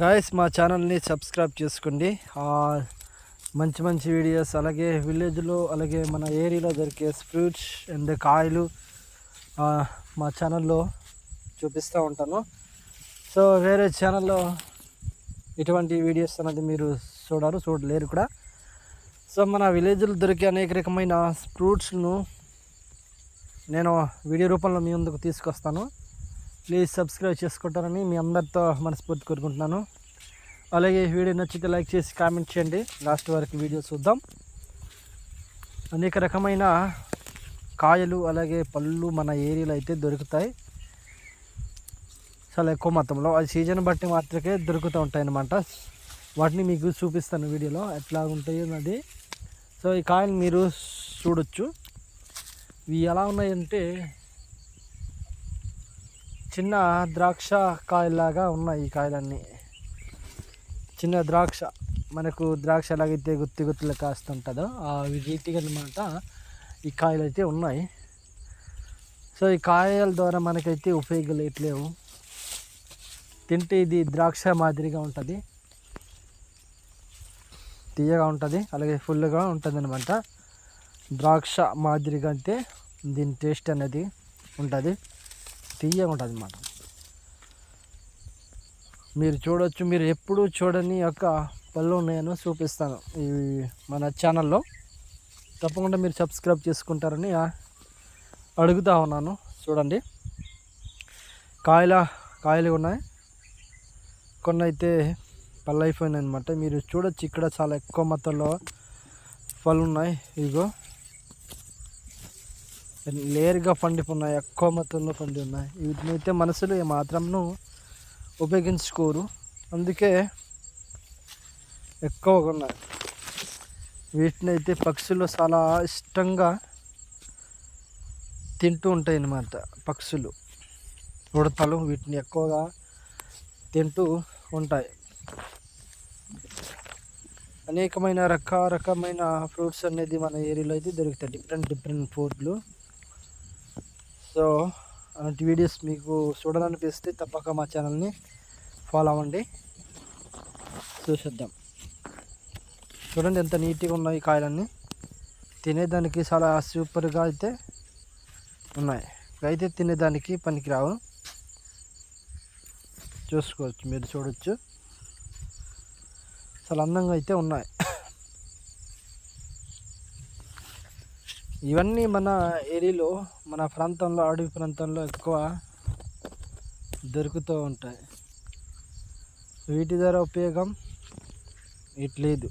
Guys మా ఛానల్ని subscribe చేసుకోండి. మంచి మంచి వీడియోస్ అలాగే విలేజ్లో అలాగే మన ఏరియాలో దొరికే ఫ్రూట్స్ అండ్ కాయలు మా ఛానల్లో చూపిస్తూ ఉంటాను. సో వేరే ఛానల్లో ఇటువంటి వీడియోస్ అనేది మీరు చూడరు చూడలేరు కూడా. సో మన విలేజ్లో దొరికే అనేక రకమైన ఫ్రూట్స్ను నేను వీడియో రూపంలో మీ ముందుకు తీసుకొస్తాను. ప్లీజ్ సబ్స్క్రైబ్ చేసుకుంటారని మీ అందరితో మనస్ఫూర్తి కోరుకుంటున్నాను. అలాగే వీడియో నచ్చితే లైక్ చేసి కామెంట్ చేయండి. లాస్ట్ వరకు వీడియో చూద్దాం. అనేక రకమైన కాయలు అలాగే పళ్ళు మన ఏరియాలో అయితే దొరుకుతాయి. చాలా ఎక్కువ మొత్తంలో. అది సీజన్ బట్టి మాత్రమే దొరుకుతూ ఉంటాయి అన్నమాట. వాటిని మీకు చూపిస్తాను వీడియోలో ఎట్లా ఉంటాయి అది. సో ఈ కాయలు మీరు చూడొచ్చు. ఇవి ఎలా ఉన్నాయంటే చిన్న ద్రాక్ష కాయలాగా ఉన్నాయి ఈ కాయలన్నీ. చిన్న ద్రాక్ష మనకు ద్రాక్ష ఎలాగైతే గుత్తి గుత్తులు కాస్తుంటుందో ఆ రీతిగా అనమాట ఈ కాయలు అయితే ఉన్నాయి. సో ఈ కాయల ద్వారా మనకైతే ఉపయోగాలు ఎట్లేవు తింటే ఇది ద్రాక్ష మాదిరిగా ఉంటుంది. తీయగా ఉంటుంది అలాగే ఫుల్గా ఉంటుంది అనమాట ద్రాక్ష మాదిరిగా అంటే దీని టేస్ట్ అనేది ఉంటుంది. తీయగా ఉంటుంది అన్నమాట మీరు చూడొచ్చు మీరు ఎప్పుడు చూడని యొక్క పళ్ళు నేను చూపిస్తాను ఈ మన ఛానల్లో. తప్పకుండా మీరు సబ్స్క్రైబ్ చేసుకుంటారని అడుగుతా ఉన్నాను. చూడండి. కాయల కాయలు ఉన్నాయి. కొన్ని అయితే పళ్ళు అయిపోయినాయి అనమాట మీరు చూడొచ్చు ఇక్కడ చాలా ఎక్కువ మొత్తంలో పళ్ళు ఉన్నాయి. ఇదిగో. లేరుగా పండిపోన్నాయి ఎక్కువ మొత్తంలో పండి ఉన్నాయి. వీటిని అయితే మనుషులు మాత్రంను ఉపయోగించుకోరు. అందుకే ఎక్కువగా ఉన్నాయి వీటిని అయితే పక్షులు చాలా ఇష్టంగా తింటూ ఉంటాయి అన్నమాట పక్షులు. ఉడతలు వీటిని ఎక్కువగా తింటూ ఉంటాయి. అనేకమైన రకరకమైన ఫ్రూట్స్ అనేది మన ఏరియాలో అయితే దొరుకుతాయి. డిఫరెంట్ డిఫరెంట్ ఫ్రూట్లు. సో అలాంటి వీడియోస్ మీకు చూడాలనిపిస్తే తప్పక మా ఛానల్ని ఫాలో అవ్వండి. చూసేద్దాం. చూడండి ఎంత నీట్గా ఉన్నాయి కాయలన్నీ. తినేదానికి చాలా సూపర్గా అయితే ఉన్నాయి. అయితే తినేదానికి పనికిరావు. చూసుకోవచ్చు మీరు చూడొచ్చు. చాలా అందంగా అయితే ఉన్నాయి. ఇవన్నీ మన ఏరియాలో మన ప్రాంతంలో అడవి ప్రాంతంలో ఎక్కువ దొరుకుతూ ఉంటాయి. వీటి ద్వారా ఉపయోగం ఇట్లేదు.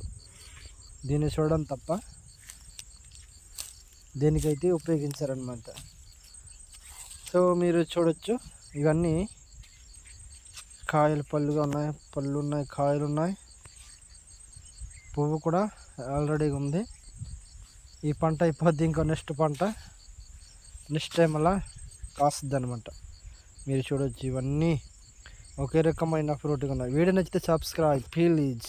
దీన్ని చూడడం తప్ప దేనికైతే ఉపయోగించారనమాట. సో మీరు చూడొచ్చు ఇవన్నీ కాయలు పళ్ళుగా ఉన్నాయి పళ్ళు ఉన్నాయి కాయలు ఉన్నాయి. పువ్వు కూడా ఆల్రెడీ ఉంది. ఈ పంట అయిపోద్ది ఇంకో నెక్స్ట్ పంట. నెక్స్ట్ టైం అలా కాస్తుంది అనమాట మీరు చూడొచ్చు ఇవన్నీ ఒకే రకమైన ఫ్రూట్గా ఉన్నాయి. వీడియో నచ్చితే సబ్స్క్రైబ్ ప్లీజ్